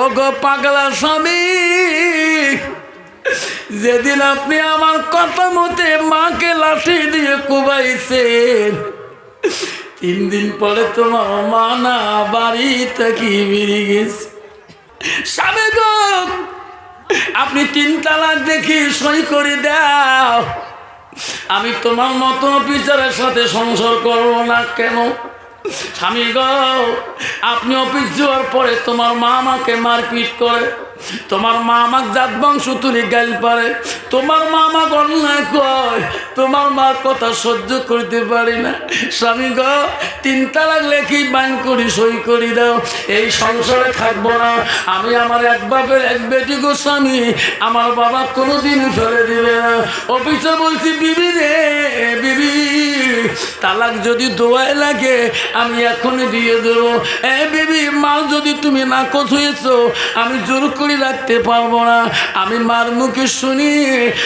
ও গো পাগলা স্বামী, যেদিন আপনি আমার কথা মতে মাকে লাঠি দিয়ে কুবাইছেন, তিন দিন পরে তোমার মা না বাড়ি থেকে বেরিয়ে গেছে। স্বামী আপনি তিন দেখি সই করে দাও। আমি তোমার মতো অফিসারের সাথে সংসার করব না কেন? স্বামী গো আপনি অফিস যাওয়ার পরে তোমার মা আমাকে মারপিট করে। তোমার মা আমাকে জাত বংশ তুলে গাইল পারে, তোমার মা আমাকে অন্যায় কয় তোমার মার কথা সহ্য করতে পারি না। স্বামী গো, তিন তালাক লেখি বান করি, সই করি দাও, এই সংসারে থাকব না। আমি আমার এক বাপের এক বেটি গো স্বামী, আমার বাবা কোনোদিন ফেলে দিবে না। অফিসে বলছি, বিবি রে, বিবি, তালাক যদি দোয়ায় লাগে, আমি এখনই দিয়ে দেবো। এ বিবি, মাল যদি তুমি না হয়েছ, আমি জোর করে রাখতে পারব না। আমি মার মুখে শুনি।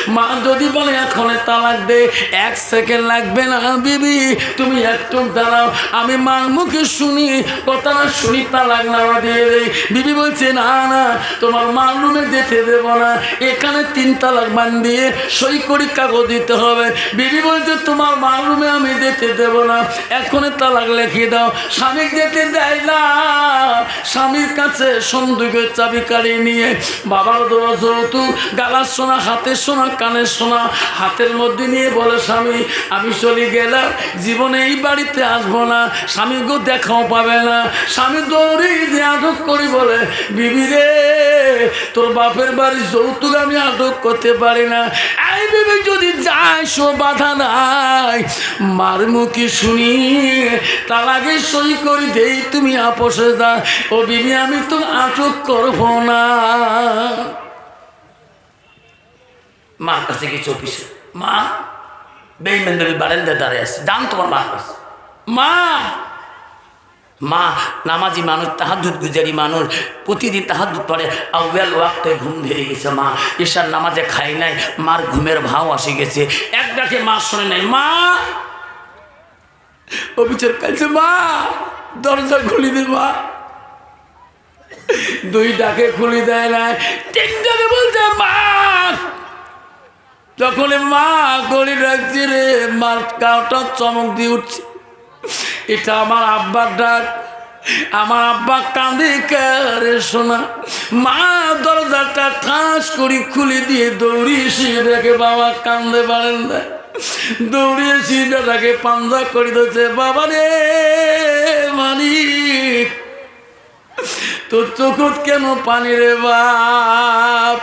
মা যদি বলে এখন তালাক দে, এক সেকেন্ড লাগবে না বিবি, তুমি একটু দাঁড়াও। আমি মার মুখে শুনি কথা না শুনি, তালাক না দিয়ে দেই। বিবি বলছে, না না, তোমার মার রুমে যেতে দেবো না। এখানে তিন তালাক মান দিয়ে সই করি কাগজ দিতে হবে। বিবি বলছে, তোমার মার রুমে আমি যেতে দেব না। এখনই তালাক লিখিয়ে দাও। স্বামী যেতে দেয় না। স্বামীর কাছে সন্দুকের চাবি কাড়িয়ে নিয়ে, বাবার দেওয়া যৌতুক গালার সোনা হাতের সোনা কানের সোনা হাতের মধ্যে নিয়ে বলে, স্বামী, আমি চলে গেলাম, জীবনে এই বাড়িতে আসব না, স্বামী গো দেখাও পাবে না। স্বামী দৌড়ি যে আটক করি বলে, বিবি রে, তোর বাপের বাড়ির যৌতুক আমি আটক করতে পারি না। এই বিবি, যদি যায়, সো বাধা নাই। মার মুখে শুনি, তার আগে সই করি দেই, তুমি আপোষে যা। ও বিবি, আমি তো আটক করব না। মার কাছে গেছে অফিসে। মা বেইমেন দেবী বারেন্দায় দাঁড়িয়ে আছে। জান তোমার মার কাছে। মা! মা, নামাজি মানুষ তাহাজুদ গুজারি মানুষ, প্রতিদিন তাহাজুদ পড়ে। আউয়াল ওয়াক্তে ঘুম ধরে গেছে, মা। ঈশার নামাজে খাই নাই, মার ঘুমের ভাও আসে গেছে। এক ডাকে মা শোনে নাই, মা! অফিসের কাছে, মা! দরজা খুলি দে, মা! দুই ডাকে খুলি দেয় না তিন ডাকে বলছে মা! যখন মা গলি ডাকছে রে, মার গাওটা চমক দিয়ে উঠছে। এটা আমার আব্বার ডাক। আমার আব্বা কাঁদে কারে শোনা মা দরজাটা ঠাস করি খুলে দিয়ে দৌড়ি এসে দেখে বাবা কান্দে পারেন না। দৌড়িয়ে সিটাটাকে পাঞ্জা করে দিচ্ছে বাবা রে মালিক তোর চোখত কেন পানি রে বাপ?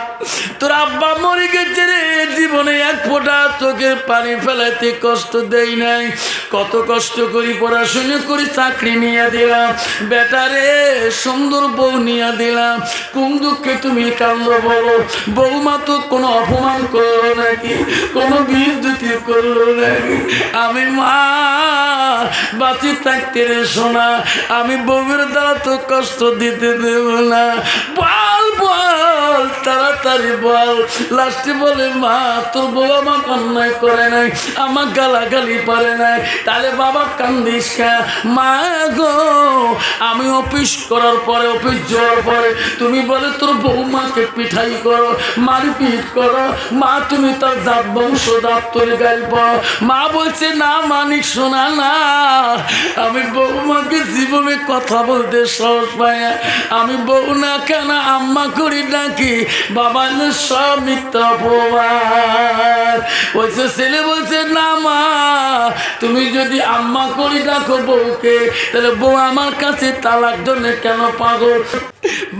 তোর আব্বা মরে গেছে রে, জীবনে এক ফোঁটা চোখের পানি ফেলাইতে কষ্ট দেই নাই। কত কষ্ট করি, পড়াশোনা করি, চাকরি নিয়ে দিলাম। বেটারে সুন্দর বউ নিয়ে দিলাম। কোন দুঃখে তুমি কান্দ বলো? বৌমা তো কোনো অপমান করল নাকি? কোনো বিদ্যুতি করল নাকি? আমি মা, বাঁচি থাকতে রে শোনা আমি বউয়ের দ্বারা তো কষ্ট দিতে দেব না। বল বল, তাড়াতাড়ি বল। লাস্টে বলে, মা, তোর বউ আমার অন্যায় করে নাই, আমার গালাগালি পারে নাই। তাহলে বাবা কান্দিস খা মা গো, আমি অফিস করার পরে, অফিস যাওয়ার পরে তুমি বলে তোর বৌমাকে পিঠাই করো, মারপিট করো। মা, তুমি তার দাঁত বংশ দাঁত তৈরি গাইব মা বলছে, না মানিক শোনা না। আমি বৌমাকে জীবনে কথা বলতে সহজ পাই আমি বউ না কেন আম্মা করি নাকি? বাবা সব মিথ্যা বলছে ছেলে বলছে, না মা, তুমি যদি আম্মা করি রাখো বউকে, তাহলে বউ আমার কাছে তালাক জন্য কেন পাগল?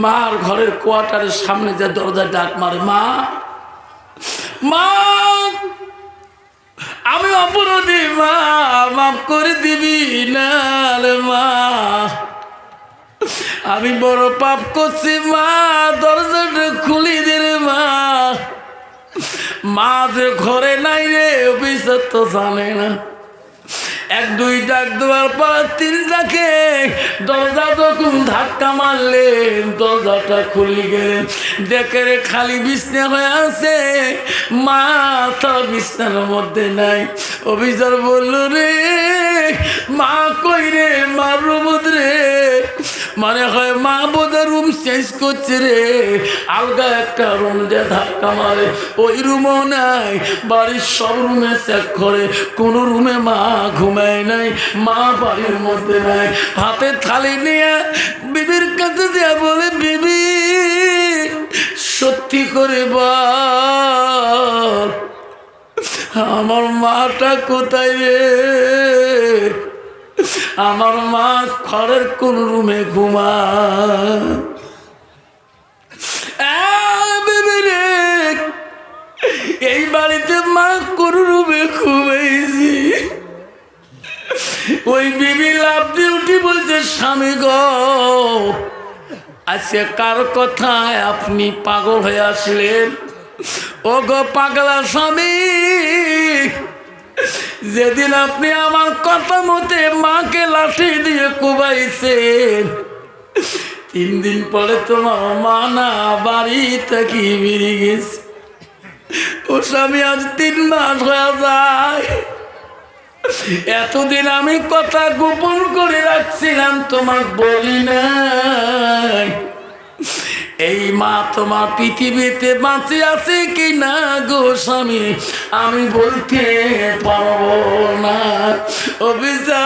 মার ঘরের কোয়ার্টারের সামনে যে দরজা ডাক মারে, মা মা, আমি অপরাধী, মা, মাফ করে দিবি না মা। আমি বড় পাপ করছি, মা দরজাটা খুলি দে রে, মা। মা যে ঘরে নাই রে অফিসার তো জানে না। এক, দুই ডাক দেওয়ার পর তিন ডাকে, দরজা যখন ধাক্কা মারলেন দরজাটা খুলে গেলেন দেখে রে খালি বিছনা হয়ে আছে, মা তার বিছনার মধ্যে নাই। অফিসার বলল, রে, মা কই রে, মার রে? মনে হয় মা বোধের রুম চেঞ্জ করছে রে। আলগা একটা রুম যে ধাক্কা মারে। ওই রুমও নাই, বাড়ির সব রুমে চেক করে। কোনো রুমে মা ঘুমায় নাই, মা বাড়ির মধ্যে নাই। হাতে থালি নিয়ে বিবির কাছে দিয়ে বলে, বিবি, সত্যি করে বল, আমার মাটা কোথায় রে? আমার মা ঘরের কোন রুমে ঘুমা এই বাড়িতে মা কোন রুমে ঘুমাইছি ওই বিবি লাভ দিয়ে উঠি বলছে, স্বামী গো, আজকে কার কথায় আপনি পাগল হয়ে আসলেন? ও গো পাগলা স্বামী যেদিন আপনি আমার কথা মতে মাকে লাঠি দিয়ে কুবাইছেন, তিন দিন পরে তোমার মা না বাড়ি থেকে বেরিয়ে গেছে। ও স্বামী, আজ তিন মাস হয়ে যায়। এতদিন আমি কথা গোপন করে রাখছিলাম, তোমার বলি নাই। এই মা তোমার পৃথিবীতে বাঁচে আছে কি না গো স্বামী? আমি বলতে পারব না। অভিজা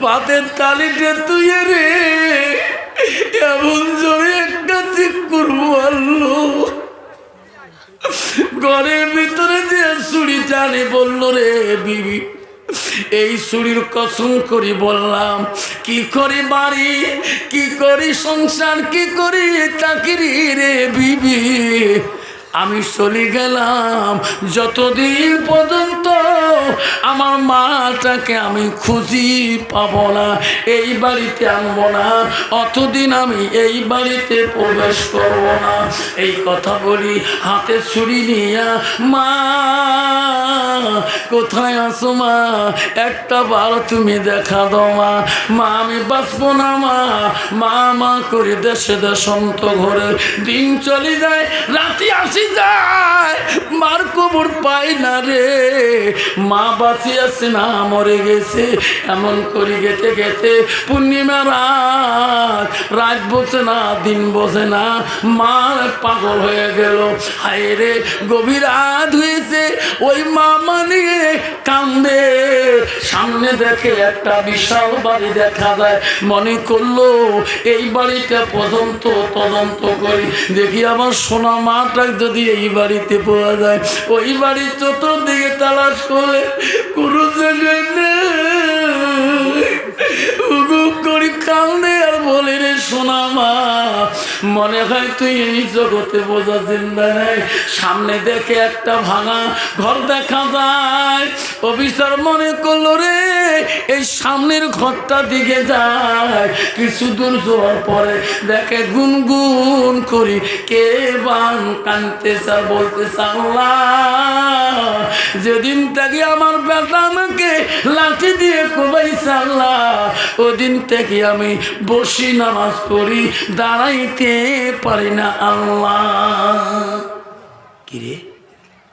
পাতের তালিতে তুই রে, এমন জোরে একটা চিক করব ঘরের ভিতরে যে ছুরি টানে বলল রে বিবি এই চুরির কসম করি বললাম, কি করি বাড়ি, কি করি সংসার, কি করি চাকরি রে বিবি? আমি চলে গেলাম যতদিন পর্যন্ত আমার মাটাকে আমি খুঁজি পাব না, এই বাড়িতে আনব না, অতদিন আমি এই বাড়িতে প্রবেশ করব না। এই কথা বলি, হাতে ছুরি নিয়া, মা, কোথায় আসো মা? একটা বার তুমি দেখা দাও মা। মা, আমি বাঁচবো না মা। মা মা করে দেশে দেশন্ত ঘরে দিন চলে যায়, রাতে আসি মার কবর পাই না রে। মা বাঁচিয়াছে না, মরে গেছে। এমন করে গেতে গেতে পূর্ণিমা রাত বসে না, দিন বসে না মা পাগল হয়ে গেল। হায় রে গভীর রাত হয়েছে, ওই মা মানে কান্দে। সামনে দেখে একটা বিশাল বাড়ি দেখা যায়। মনে করল, এই বাড়িটা পর্যন্ত তদন্ত করি। দেখি আমার সোনা মাটা যদি এই বাড়িতে পাওয়া যায়। ওই বাড়ির চতুর্দিকে তালাশ করে কোনো জায়গায় হুকুম করি কান্দে আর বলে রে সোনা মা। মনে হয় তুই এই জগতে বোঝা চিন্তা নেই। সামনে দেখে একটা ভাঙা ঘর দেখা যায়। অফিসার মনে করল রে, এই সামনের ঘরটা দিকে যায়। কিছু দূর যাওয়ার পরে দেখে গুনগুন করি, কে বান কানতে চা বলতে চাল্লাহ যেদিন থেকে আমার বেটা আমাকে লাঠি দিয়ে কোবাই চাল্লাহ ওদিন থেকে আমি বসি নামাজ পড়ি, দাঁড়াইতে পারি না আল্লাহ। কিরে?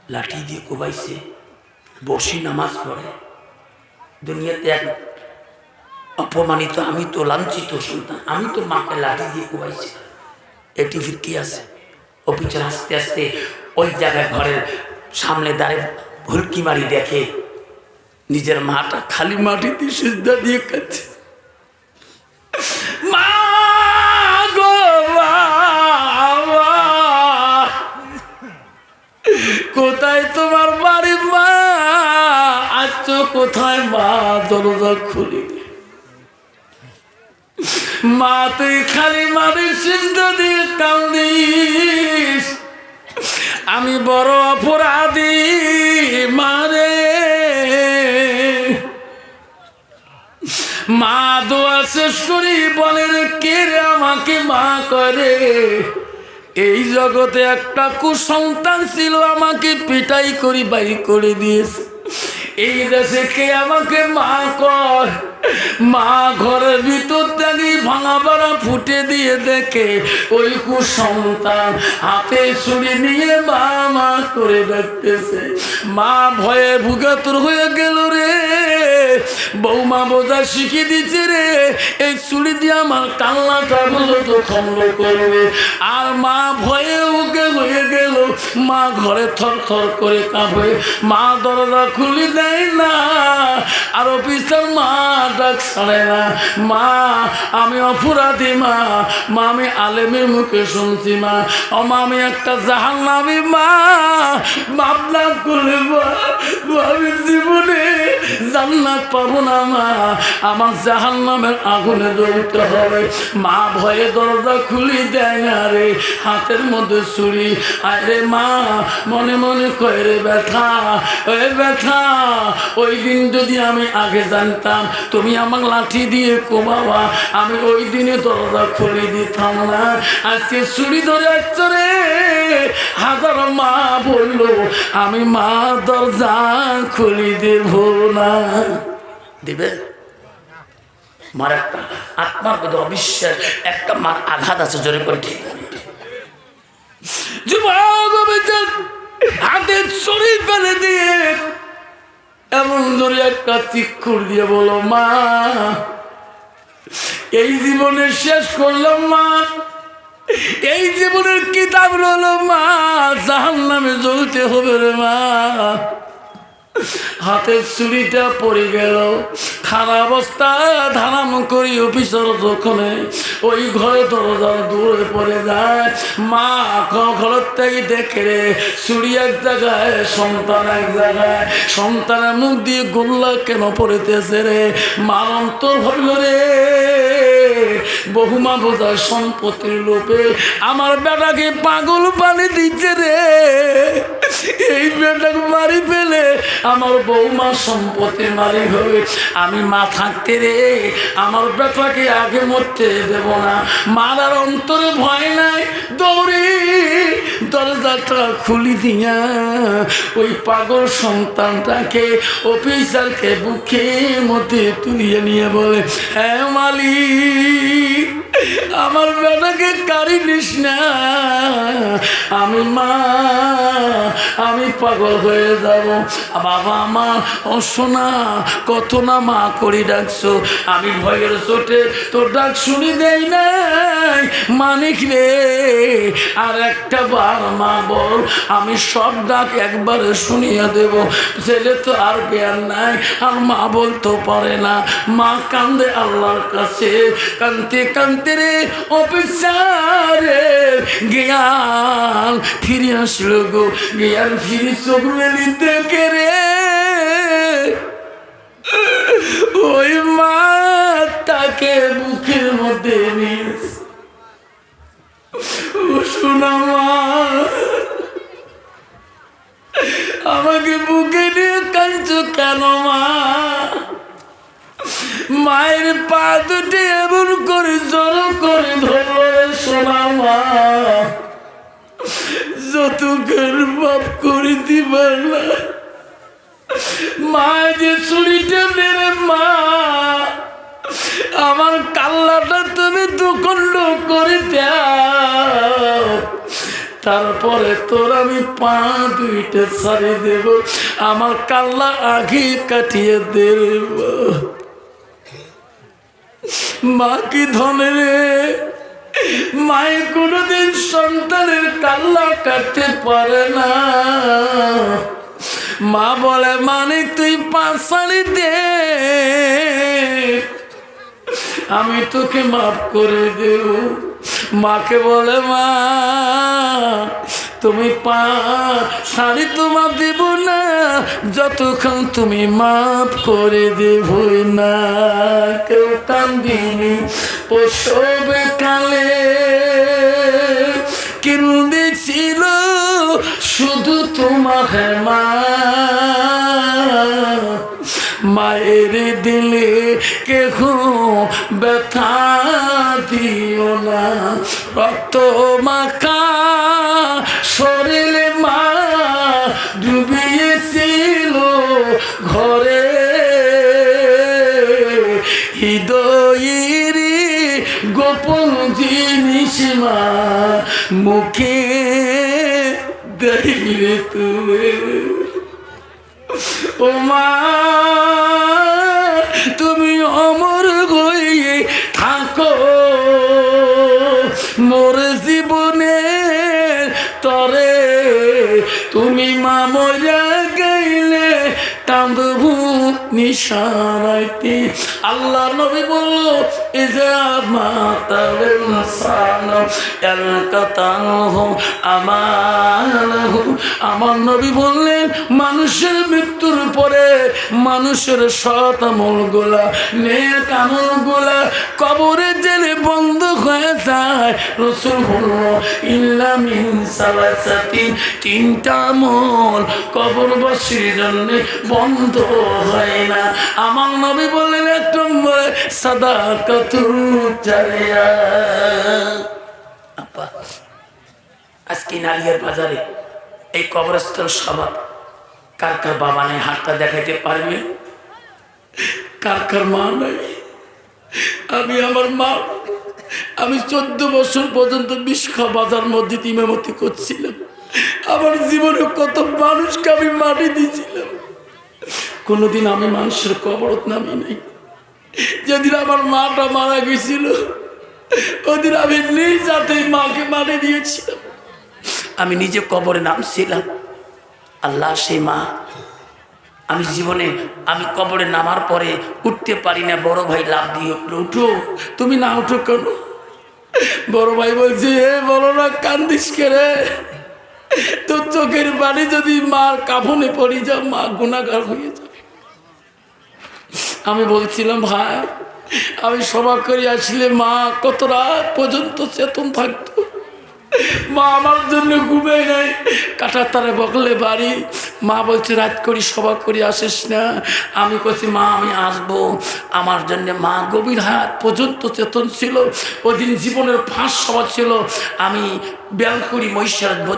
লাঠি দিয়ে কোবাইছে। বসি নামাজ পড়ে। দুনিয়াতে এক অপমানিত, আমি তো লাঞ্ছিত সন্তান আমি তো মাকে লাঠি দিয়ে কোবাইছি। এটি ফির কি আছে? অফিসের আস্তে আস্তে ওই জায়গায় ঘরের সামনে দাঁড়ে ভুলকি মারি দেখে নিজের মাটা খালি মাটিতে সিদ্ধা দিয়ে কাছে কোথায় তোমার বাড়ি মা? আজ কোথায় মা? দরজা খুলি। মা, তুই খালি মাটির সিদ্ধ দিয়ে কান্দিস। আমি বড় অপরাধী মারে মা, দোয়া শেষ করি বলে কে আমাকে মা করে? এই জগতে একটা কুসন্তান ছিল, আমাকে পিটাই করি বাই করে দিয়েছে। এই দেশে কে আমাকে মা কর মা ঘরের ভিতর ভাঙা বাড়া ফুটে দিয়ে দেখে, ওই কুসন্তান হাতে ছুরি নিয়ে মা মা করে ডাকতেছে মা ভয়ে ভুগাতুর হয়ে গেল রে। বৌমা বোঝা শিখিয়ে দিচ্ছে রে, এই ছুরি দিয়ে আমার কান্নাটা মূলত খন্ড করবে। আর মা ভয়ে উকে হয়ে গেল। মা ঘরে থর থর করে কাঁপে। মা দরজা খুলি দেয় না। আর অফিসার মা ডাক ছাড়ে না। মা, আমি অপরাধী মা। মা, আমি আলেমের মুখে শুনছি মা। ও মা, আমি একটা জাহান নামি মা ভাবনা করলে মা আমি জীবনে জান্নাত পাবো না মা। আমার জাহান নামের আগুনে জ্বলতে হবে। মা ভয়ে দরজা খুলি দেয় না রে, হাতের মধ্যে ছুরি। আরে মা, মনে মনে কয় রে ব্যথা। ওই ব্যথা, ওই দিন যদি আমি আগে জানতাম, তুমি আমার লাঠি দিয়ে কোমাবা আমি ওই দিনে দরজা খুলে দিতাম না। আজকে ছুরি ধরে আসছো রে। হাজার মা বলল, আমি মা দরজা খুলি দেব না। দিবে? মার একটা আত্মার মধ্যে অবিশ্বাস, একটা মার আঘাত আছে, জোরে করে ঠিক। যুবক হাতে শরীর ফেলে দিয়ে এমন ধরে একটা চিক্ষুর দিয়ে বলো, মা, এই জীবনে শেষ করলাম, মা। এই জীবনের কিতাব রলো মা। জাহান নামে জ্বলতে হবে রে, মা। হাতের ছুরিটা পড়ে গেল। খারাপ অবস্থা ধারাম করি অফিসার যখন। ওই ঘরে দরজা দূরে পড়ে যায়। মা ঘরের থেকে দেখে রে ছুরি এক জায়গায়, সন্তান এক জায়গায়। সন্তানের মুখ দিয়ে গোল্লা কেন পড়েতেছে রে? মার অন্তর হইল রে বহুমা বোঝায় সম্পত্তির লোপে আমার বেটাকে পাগল পানি দিচ্ছে রে। এই বেটাকে মারি ফেলে। আমার বৌমা সম্পত্তির মালিক হবে আমি মা থাকতে রে, আমার বেটাকে আগে মরতে দেব না। মারার অন্তরে ভয় নাই, দৌড়ে দরজাটা খুলি দিয়া ওই পাগল সন্তানটাকে অফিসারকে বুকে মধ্যে তুলিয়ে নিয়ে বলে হ্যাঁ মালিক, আমার বেটাকে কারি নিস না। আমি মা আমি পাগল হয়ে যাব। বাবা মা, ও সোনা, কত না মা করি ডাকছো? আমি ভয়ের চোটে তোর ডাক শুনি দেই নাই। মানিক রে, আর একটা বার মা বল, আমি সব ডাক একবারে শুনিয়া দেব। ছেলে তো আর জ্ঞান নাই, আর মা বলতে পারে না। মা কান্দে আল্লাহর কাছে, কানতে কানতে রে অফিসারে জ্ঞান ফিরে আসলো গো। জ্ঞান ফিরে চোখ মেলি দেখে রে। ওই মা তাকে বুকের মধ্যে শোনা মা, আমাকে বুকে নিয়ে কাঁদছো কেন মা? মায়ের পা দুটি এমন করে জল করে ধরে শোনা মা। যতক্ষণ বাপ করে দিবার না। মা, যে ছুরিটা মেরে মা, আমার কাল্লাটা তুমি দুখণ্ড করে দাও। তারপরে তোর আমি পা দুইটা ছাড়ি দেব, আমার কাল্লা আগে কাটিয়ে দেব। মা, কি ধনে রে? মায়ে কোনোদিন সন্তানের কাল্লা কাটতে পারে না। মা বলে মানে তুই পাঁচালি দে। আমি তোকে মাফ করে দেব। মাকে বলে, মা, তুমি পা শাড়ি তোমার দেব না। যতক্ষণ তুমি মাফ করে দেব না। কেউ কান্দিনি প্রসবে কালে কেন্দেছিল শুধু তোমার মা। মায়ের দিলে কেহ ব্যথা দিও না। রক্ত মাখা শরীরে মা ডুবিয়েছিল ঘরে। জিনিস মা মুখে দেইরে তুমি। ও মা, তুমি অমর হয়ে থাকো। মোর জীবনে তরে তুমি মা মজা গাইলে কান্দবু নিশানাইতে আল্লাহ নবী বলল আমার নবী বললেন, মানুষের মৃত্যুর পরে মানুষের সৎ আমল গোলা নেক আমল গোলা কবরে জেলে বন্ধ হয়ে যায়। রসুল বলল ইল্লা মিন সালাসাতি তিনটা আমল কবরবাসীর জন্য বন্ধ হয় না। আমার নবী বললেন, এক নম্বরে সাদা কতু চারিয়া আপা আজকে নালিয়ার বাজারে এই কবরস্থল সভা কার কার বাবা নেই, হাতটা দেখাইতে পারবে? কার কার মা নাই? আমি আমার মা। আমি চোদ্দ বছর পর্যন্ত বিষ্কা বাজার মধ্যে ইমামতি করছিলাম। আমার জীবনে কত মানুষকে আমি মাটি দিয়েছিলাম। কোনোদিন আমি মানুষের কবরত নামি নাই। যেদিন আমার মাটা মারা গেছিল, ওদিন আমি নিজ হাতে মাকে মাটি দিয়েছিলাম। আমি নিজে কবরে নামছিলাম। আল্লাহ সেই মা আমি জীবনে, আমি কবরে নামার পরে উঠতে পারি না। বড় ভাই লাভ দিয়ে উঠল উঠো। তুমি না উঠো কেন? বড় ভাই বলছে, এ বলো না, কান্দিস কে রে? তোর চোখের বাড়ি যদি মার কাফনে পড়ি যা, মা গুণাগার হয়ে যাবে। আমি বলছিলাম, ভাই, আমি সভা করে আসলে মা কত রাত পর্যন্ত চেতন থাকতো? মা আমার জন্য ঘুমে নাই। কাটার তারে বকলে বাড়ি। মা বলছে, রাত করি, সভা করি, আসিস না? আমি কছি মা, আমি আসব। আমার জন্য মা গভীর হাত পর্যন্ত চেতন ছিল। ওদিন জীবনের ফাঁস সভা ছিল। আমি ব্যায়াম করি মহিষার